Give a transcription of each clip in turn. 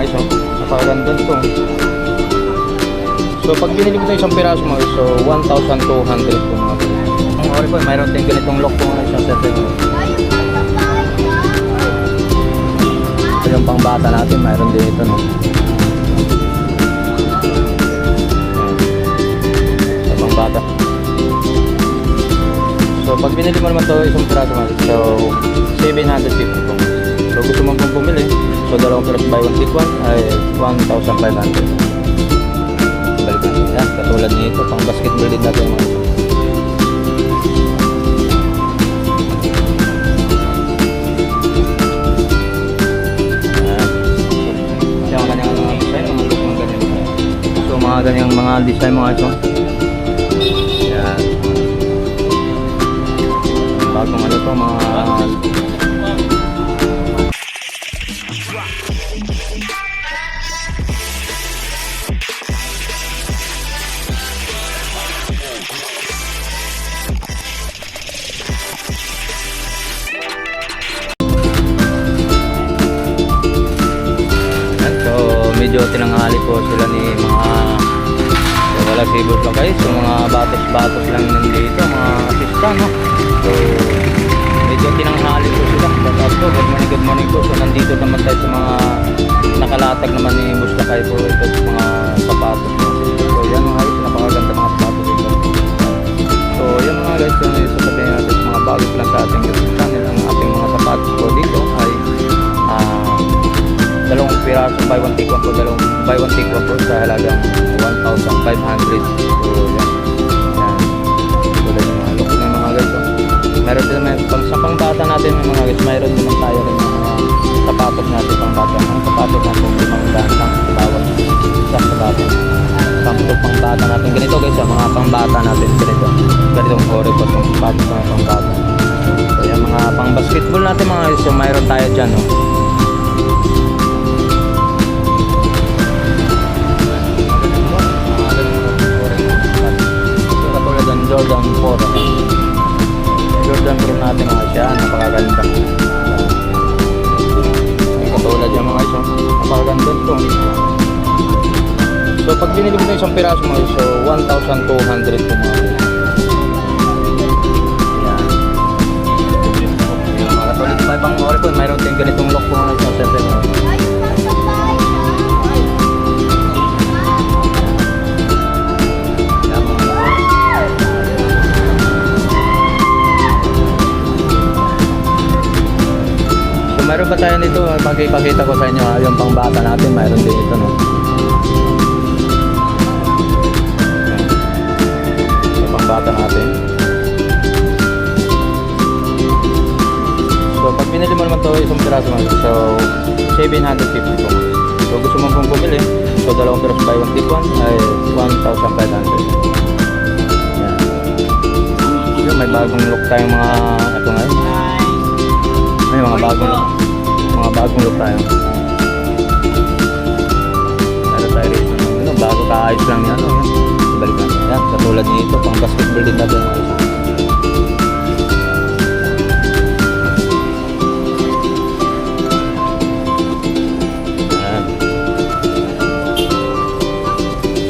mga iso. Napakaganda to. So pag binili mo ito isang piraso mga iso, 1,200 po mga iso. Ang ori po, mayroon tayong ganitong lock po mga. Siyempre, ito yung pang bata natin, mayroon din ito no. Ito pang bata. So pag binili mo naman ito isang piraso mga iso, so 750 po. So gusto mo pong bumili, so dalawang piraso buy one take one ay 1,500. Balik natin yan, katulad nito, pang basketball din natin mga mga ganyang mga design mga ito. Yan. Bagong ano to, mga medyo tinanghali po sila ni mga so, wala sibol pa kayo. So mga batos-batos lang nandito mga asista no? So medyo tinanghali po sila. Tapos po good morning good morning po. So nandito naman tayo sa mga nakalatag naman ni Buslakay po. Ito sa mga sapatos. So yan mga guys napakaganda mga sapatos. Ito so yan mga guys so one take po sa halagang 1,500 so yan. Tulad ng mga look ng mga guys meron din naman pang sa pang bata natin ng mga guys mayroon naman tayo rin ng mga sapatos natin pang bata. Ang sapatos natin limang daan lang sa bawat isa sa bata sample pang bata natin. Ganito guys ah, mga pang bata natin ganito. Ganitong ore po itong sapatos na pang bata. So yan mga pang basketball natin mga guys so mayroon tayo dyan oh. Jordan 4. Jordan 4 natin mga siya, napakaganda. Ay, katulad yung mga iso, napakaganda ito. So, pag binili mo isang piraso mga iso, 1,200 po mga. Yan. Mayroon tayong ganitong lock po mga iso. Mayroon pa tayo nito, pagkipakita ko sa inyo ha, yung pang bata natin, mayroon din ito no. Yung pang bata natin. So pag pinili mo naman to isang piraso man, so 750 po. So gusto mo pong bumili, so dalawang piraso buy one take one ay 1,500. Yan. Yun, may bagong look tayong mga ito ngayon. May mga bagong mga bagong look tayo. Ano tayo rito? Ano, bago kaayos lang yan. Ano, yan. Balik natin. Yan, katulad nito, pang basketball din natin.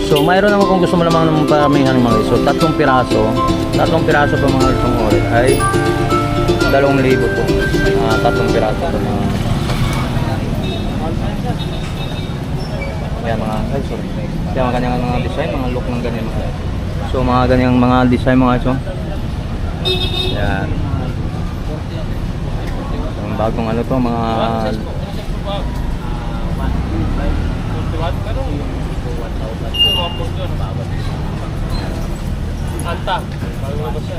So, mayroon naman kung gusto mo naman ng paramihan ng mga iso. Tatlong piraso. Tatlong piraso pa mga isang oras ay dalawang libo po. Ah, tatlong piraso po mga Yan mga ay sorry. Mga kanyang mga design, mga look ng ganyan mga. So mga ganyang mga design mga iso. Yan. Ang bagong ano to mga Anta. Bago na ba siya?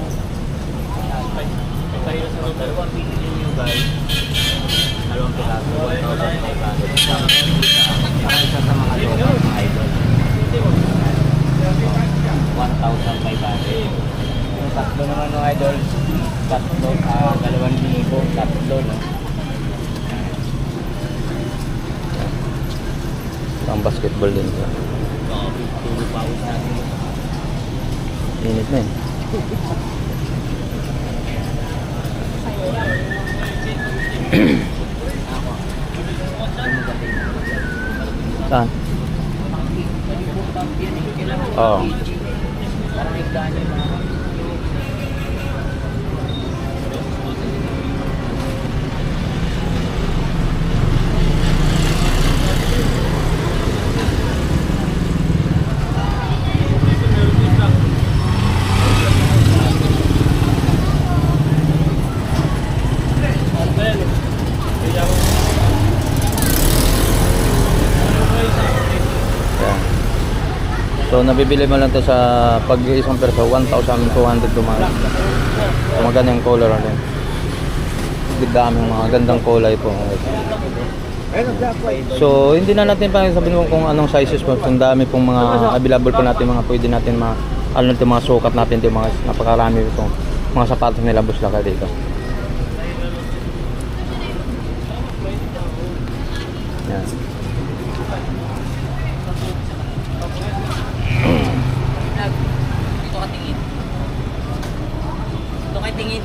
Tayo sa dalawang video nyo guys. Dalawang piraso. 1,500. Para isa sa mga local mga idol. 1,500. Yung tatlo naman ng idol. Tatlo, ah, dalawang libo. Tatlo, no? pang basketball din to. Oo, natin. Init na eh. Saan? Oo. Parang So nabibili mo lang to sa pag isang perso 1,200 tumagal. So maganda yung color ulit. Ang dami mga gandang kulay po. So hindi na natin pa sabihin kung anong sizes po. Kung dami pong mga available po natin mga pwede natin ma ano natin mga sukat natin yung mga napakarami itong mga sapatos nila buslaka dito. Yan. Dito ka tingin. Dito kayo tingin.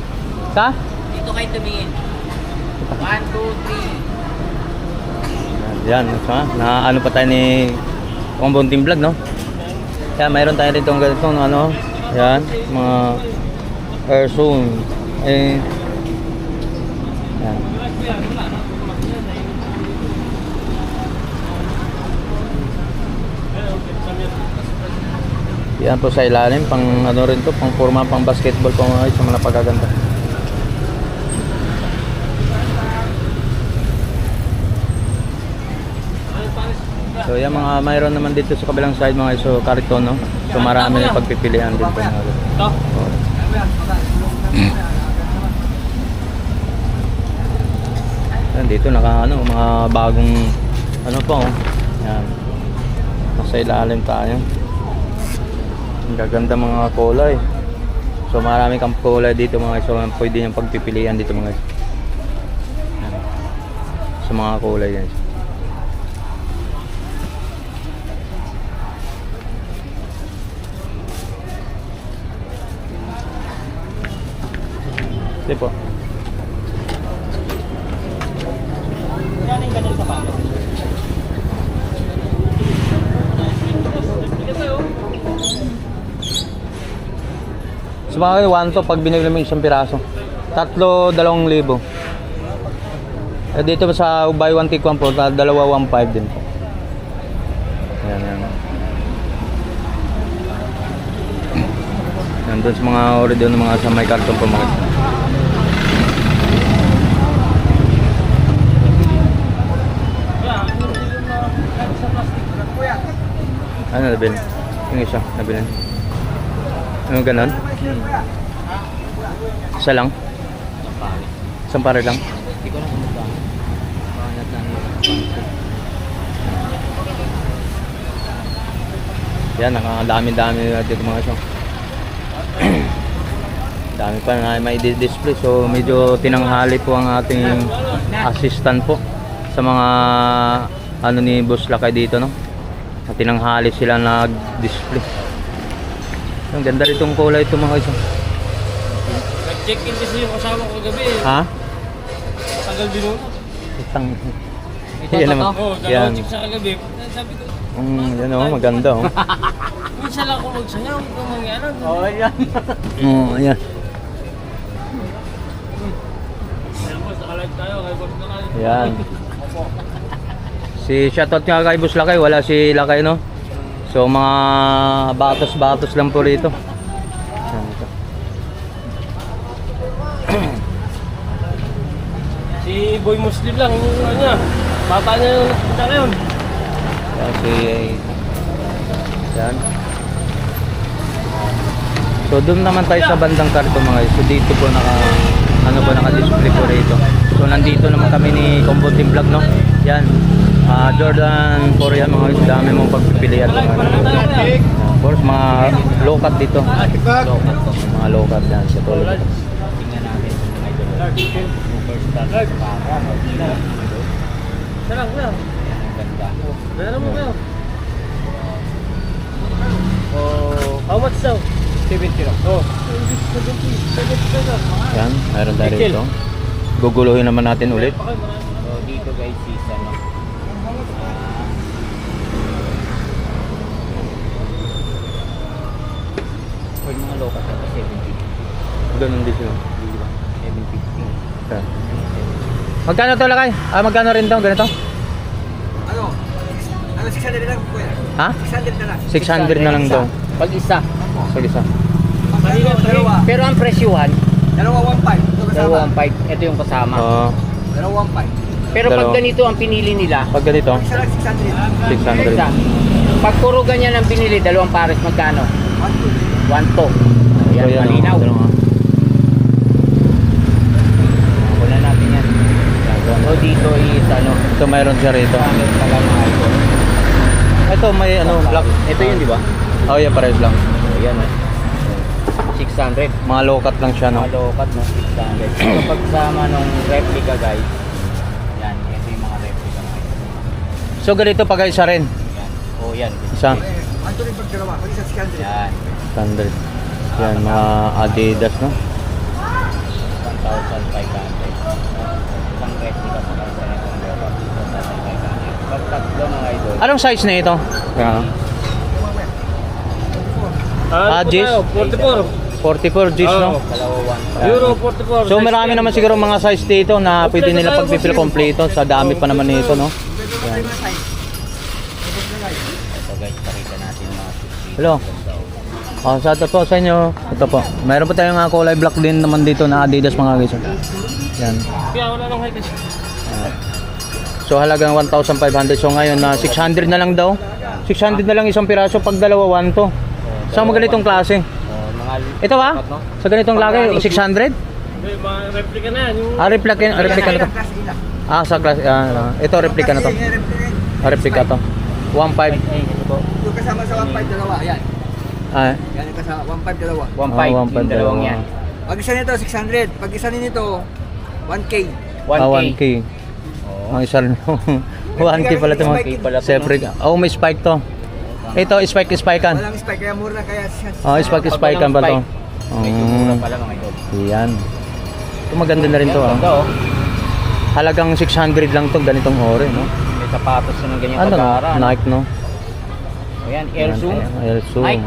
Ka? Dito kayo tumingin. One, two, three. Yan, ha? na ano pa tayo ni Compound Team Vlog, no? Yan, mayroon tayo dito ng ganito, ano? Yan, mga air zone. Eh, yan. Yan po sa ilalim, pang ano rin to, pang forma, pang basketball po mga sa mga napagaganda. So yan mga mayroon naman dito sa kabilang side mga iso kariton no. So marami na pagpipilian din po Ito. Yan dito naka ano mga bagong ano po oh. Yan. Nasa ilalim tayo. Ang gaganda mga kulay. So marami kang kulay dito mga iso pwede niyang pagpipilian dito mga. Yan. Sa mga kulay yan. Hindi po. Yan yung ganun sa palo. So mga 1 to pag binili mo isang piraso. Tatlo, dalawang libo. Eh, dito sa buy one take one po, dalawa 1.5 din po. Yan, yan. Yan doon sa mga original ng mga sa may karton po mga. Ano nabili? Yung isa, nabili. Ano ganon? Isa lang? Isang pare lang? Hindi ko na kung magkano. Pangat lang. Yan, nakakadami-dami dito mga isang. Dami pa na may display so medyo tinanghali po ang ating assistant po sa mga ano ni Boss Lakay dito no. At tinanghali sila nag-display. Ang ganda ritong kulay ito mga isang. Nag-check-in kasi yung kasama ko gabi. Ha? Tagal din nun. Itang Yan naman. Oo, Yan. dalawang check sa kagabi. Sabi ko, Mm, yan oh, maganda oh. minsan lang ako magsayaw. Kung mangyari. Oo, yan. Oh, ayan. Ayan boss, nakalive tayo. Kay boss na kayo. Yan. Si shoutout nga kay Boss Lakay, wala si Lakay no. So mga batos-batos lang po rito. Si Boy Muslim lang, yung ano niya. Bata niya yung nagpunta ngayon. Yan si Yan. So doon naman tayo sa bandang karto mga guys. So dito po naka ano po naka-display po rito. So nandito naman kami ni Combo Team Vlog no. Yan. Ah Jordan Korea mga guys, dami mong pagpipilian mga. Of course, mga low-cut dito. Low-cut to. Mga low-cut yan. Sa ito. Tingnan natin. First start. Para, mag-ina. Sarang, kuya. Ganda. Meron mo, kuya. Oh, how much daw? 70 lang. Oh. 70, 70 pesos. Yan, mayroon tayo rito. Guguluhin naman natin ulit. So, dito guys is ano. Or yung mga local sa 70. Ganun din sila. 750. Okay. Magkano to lakay? Ah, magkano rin daw ganito? Ano? Ano 600 na lang kuya? Ha? 600 na lang. 600 na lang daw. Pag isa. Pag isa. Dalawa. Pero ang presyo presyuhan, dalawa 1.5. Dalawa 1.5. Ito yung kasama. Oo. Dalawa 1.5. Pero pag dalawa. ganito ang pinili nila, pag ganito, Isa lang 600. 600. isa. Pag puro ganyan ang pinili, dalawang pares magkano? 1.2. 1 to. So, Ayan, yan, malinaw. oh. Ito, oh. Wala natin yan. So dito is ano, Ito mayroon siya rito. pangit pala mga ito. Ito may ano, black. Ito yun, di ba? Oh, yeah, pares lang. Ayan eh. 600. Mga low-cut lang siya, no? Mga lokat no, 600. So pagsama nung replica guys, yan, ito yung mga replica mga ito. So, ganito pa guys, isa rin. Yan. Oh, yan. Isa. Anto rin pag dalawa. Pag isa 600. Yan. Standard. Yan, mga Adidas, no? 1,500. Isang replica sa itong lokat. 1,500. Pag tatlo mga idol. Anong size na ito? Yeah. Ah, G's? 44. 44 G's, no? Dalawa. Euro 44. So, marami naman siguro mga size dito na pwede nila pag-fill kompleto. Sa dami pa naman nito, no? Yan. Ito guys, pakita natin yung mga 60. Hello. Oh, sa ito po sa inyo. Ito po. Mayroon pa tayong mga kulay black din naman dito na Adidas mga guys. Yan. Kaya wala nang height. So halagang 1,500. So ngayon na 600 na lang daw. 600 na lang isang piraso pag dalawa 1 to. Sa mga ganitong klase. Oh, Ito ba? Sa ganitong laki 600? Replica na yan. Yung Ah, replica, replica na to. Ah, sa class. Ah, ito replica na to. Ah, replica to. 1.5. Ay, ito po. Yung kasama sa 1.5 dalawa. Yan. Ah, Yan yung kasama. 1.5 dalawa. 1.5 Ah, yung 1.5 dalawang dalawa. yan. Pag isa nito 600. Pag isa nito 1K. 1K. ah, 1K. Oh. Ang isa rin. 1K pala ito mga. 1K pala to, Separate. Oh, may spike to. Ito, spike spikean. Walang spike. Kaya mura kaya siya. Oh, spike spikean pa to. Medyo mura Mm, pala mga idol. yan. Ito maganda na rin to Yan, ah. ganda, oh. Halagang 600 lang to ganitong ore, no? May sapatos na ng ganyan Ano no? pag-aara. Nike, no? Ayan, Air Zoom. Air Zoom. Nike.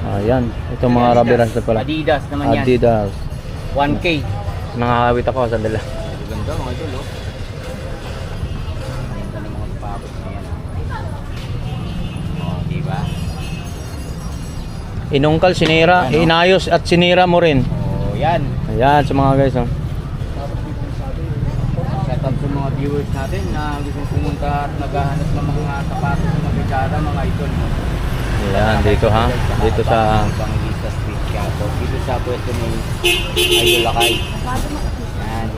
Ayan. Ito mga Adidas. rabiras na pala. Adidas naman yan. Adidas. 1K. Nakakawit ako sa dala. Ganda mga idol, oh. Ganda. Oh, diba? Inungkal, sinira, Ano? inayos at sinira mo rin. Oh, yan. Ayan sa mga guys. Oh. Shout out sa mga viewers natin na gustong pumunta at naghahanap ng mga sapatos na magkakara, mga idol. Ayan, dito ha. Dito sa... Bangilista Street Cato. Dito sa pwesto ni Idol Lakay. Yan.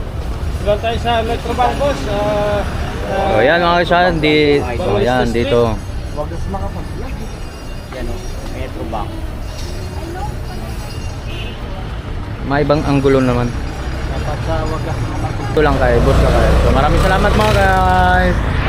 Doon tayo sa Metro Bancos. ah, Oh, ayan mga guys, ha. Di, oh, ayan, dito. Yan o. Metro Bank. May ibang anggulo naman. Dapat sa wag lang mga Ito lang kay boss ka kaya. So maraming salamat mga guys.